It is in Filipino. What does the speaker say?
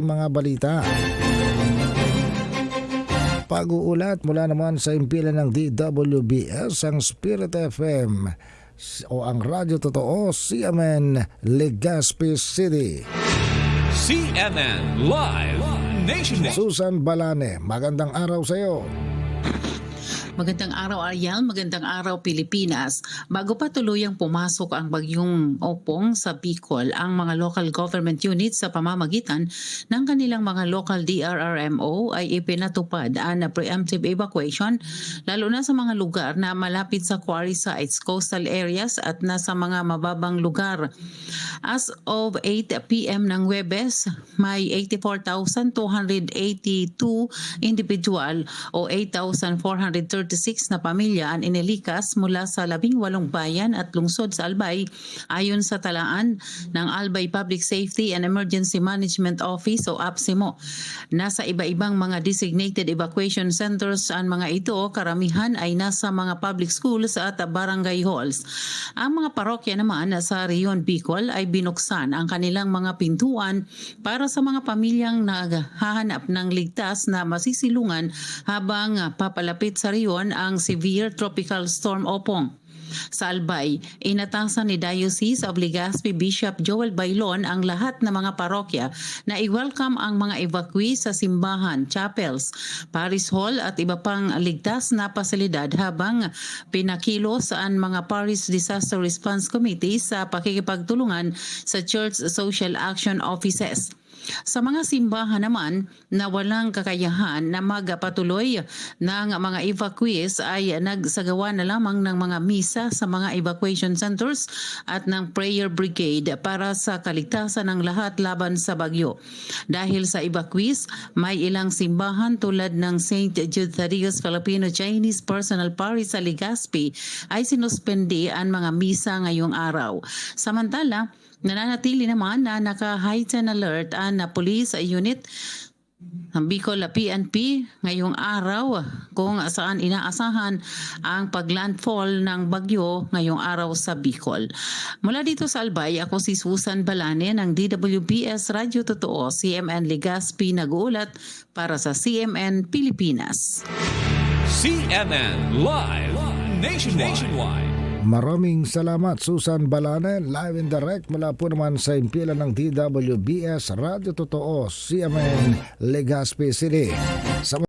mga balita. Pag-uulat mula naman sa impilan ng DWBS ang Spirit FM o ang Radyo Totoo CMN Legazpi City. CNN Live Nation. Susan Balane, magandang araw sa iyo. Magandang araw Ariel, magandang araw Pilipinas. Bago pa tuluyang pumasok ang bagyong Opong sa Bicol, ang mga local government units sa pamamagitan ng kanilang mga local DRRMO ay ipinatupad ang preemptive evacuation lalo na sa mga lugar na malapit sa quarry sites, coastal areas at nasa mga mababang lugar. As of 8 p.m. ng Webes, may 84,282 individual o 8,436 na pamilya ang inilikas mula sa 18 bayan at lungsod sa Albay ayon sa talaan ng Albay Public Safety and Emergency Management Office o APSIMO. Nasa iba-ibang mga designated evacuation centers ang mga ito, karamihan ay nasa mga public schools at barangay halls. Ang mga parokya naman sa Rion Bicol ay binuksan ang kanilang mga pintuan para sa mga pamilyang naghahanap ng ligtas na masisilungan habang papalapit sa Rion ang severe tropical storm Opong. Sa Albay, inatasan ni Diocese of Legazpi Bishop Joel Bailon ang lahat ng mga parokya na i-welcome ang mga evacuee sa simbahan, chapels, parish hall at iba pang ligtas na pasilidad habang pinakilos ang mga parish disaster response committee sa pakikipagtulungan sa church social action offices. Sa mga simbahan naman na walang kakayahan na magpatuloy ng mga evacuees ay nagsagawa na lamang ng mga misa sa mga evacuation centers at ng prayer brigade para sa kaligtasan ng lahat laban sa bagyo. Dahil sa evacuees, may ilang simbahan tulad ng St. Jude Thaddeus Filipino Chinese Personal Parish sa Legazpi ay sinuspende ang mga misa ngayong araw. Samantala, Nananatili naman na naka-heightened alert ang police unit ng Bicol PNP ngayong araw kung saan inaasahan ang paglandfall ng bagyo ngayong araw sa Bicol. Mula dito sa Albay, ako si Susan Balane ng DWBS Radyo Totoo, CMN Legazpi nag-uulat para sa CMN Pilipinas. CNN Live Nation. Nationwide. Maraming salamat Susan Balane, live and direct mula po naman sa impilan ng DWBS Radyo Totoo CMN Legazpi City. Sa